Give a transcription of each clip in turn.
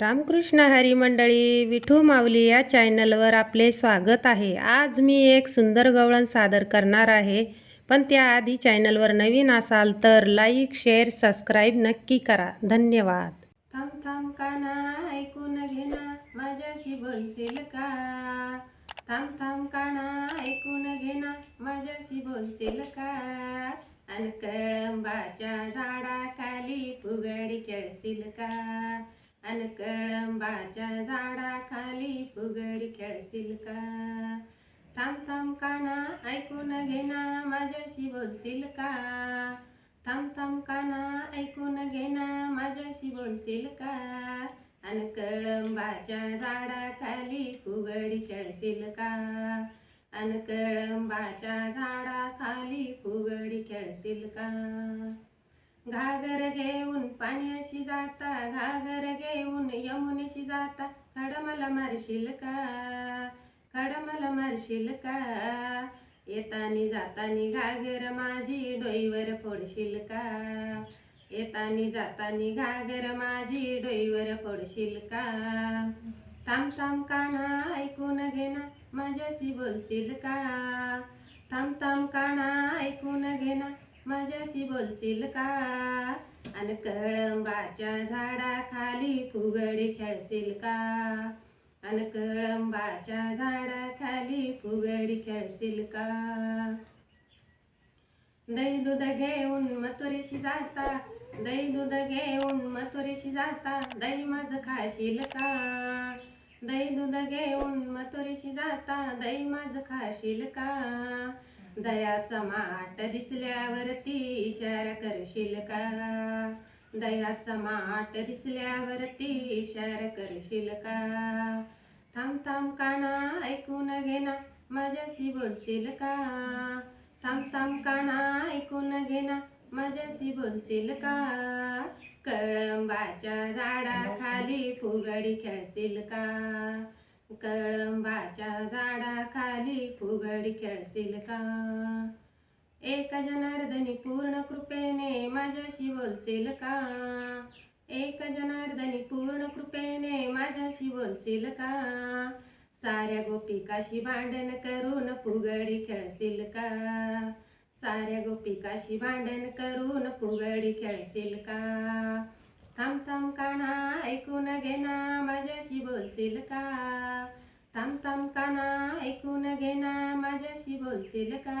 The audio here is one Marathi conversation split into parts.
रामकृष्ण हरी मंडळी विठू माऊली या चॅनलवर आपले स्वागत आहे. आज मी एक सुंदर गवळण सादर करणार आहे. पण त्याआधी चॅनलवर नवीन असाल तर लाईक शेअर सबस्क्राईब नक्की करा. धन्यवाद. थांब थांब काना ऐकून घेना माझ्याशी बोलशील का? थांब थांब काना ऐकून घेना माझ्याशी बोलशील का? अन कळंबाच्या झाडाखाली फुगडी खेळशील का? आंबाच्या कळंबाच्या झाडाखाली फुगडी खेळशील का? थांब थांब काना ऐकून घेना माझ्याशी बोलशील का? थांब थांब काना ऐकून घेना माझ्याशी बोलशील का? आणि कळंबाच्या झाडाखाली फुगडी खेळशील का? आणि कळंबाच्या झाडाखाली फुगडी खेळशील का? घागर घेऊन पाण्याशी जाता घागर घेऊन यमुनेशी जाता खडमला मारशील का? खडमला मारशील का? येतानी जातानी घागर माझी डोईवर फोडशील का? येतानी जातानी घागर माझी डोईवर फोडशील का? थांब थांब काना ऐकून घेना माझ्याशी बोलशील का? थांब थांब काना ऐकून घेना माझ्याशी बोलशील का? आणि कळंबाच्या झाडाखाली फुगडी खेळशील का? आणि कळंबाच्या झाडाखाली फुगडी खेळशील का? दही दूध घेऊन मथुरेशी जाता दही दूध घेऊन मथुरेशी जाता दही माझं खाशील का? दही दूध घेऊन मथुरेशी जाता दही माझं खाशील का? दयाचा माट दिसल्यावरती इशारा करशील का? दयाचा माट दिसल्यावरती इशारा करशील का? थांब थांब काना ऐकून घेना माझ्याशी बोलशील का? थांब थांब काना ऐकून घेना माझ्याशी बोलशील का? कळंबाच्या झाडाखाली फुगडी खेळशील का? कळंबाच्या झाडाखाली फुगडी खेळशील का? एक जनार्दनी पूर्ण कृपेने माझ्याशी बोलशील का? एक जनार्दनी पूर्ण कृपेने माझ्याशी बोलशील का? साऱ्या गोपिकाशी भांडण करून फुगडी खेळशील का? साऱ्या गोपिकाशी भांडण करून फुगडी खेळशील का? थांब काना ऐकून घेना माझ्याशी बोलशील का? थांब थांब काना ऐकून घेना माझ्याशी बोलशील का?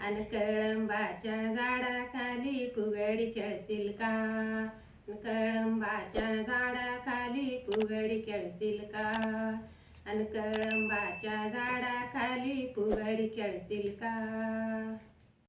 अन कळंबाच्या झाडाखाली फुगडी खेळशील का? कळंबाच्या झाडाखाली फुगडी खेळशील का? अन कळंबाच्या झाडाखाली फुगडी खेळशील का?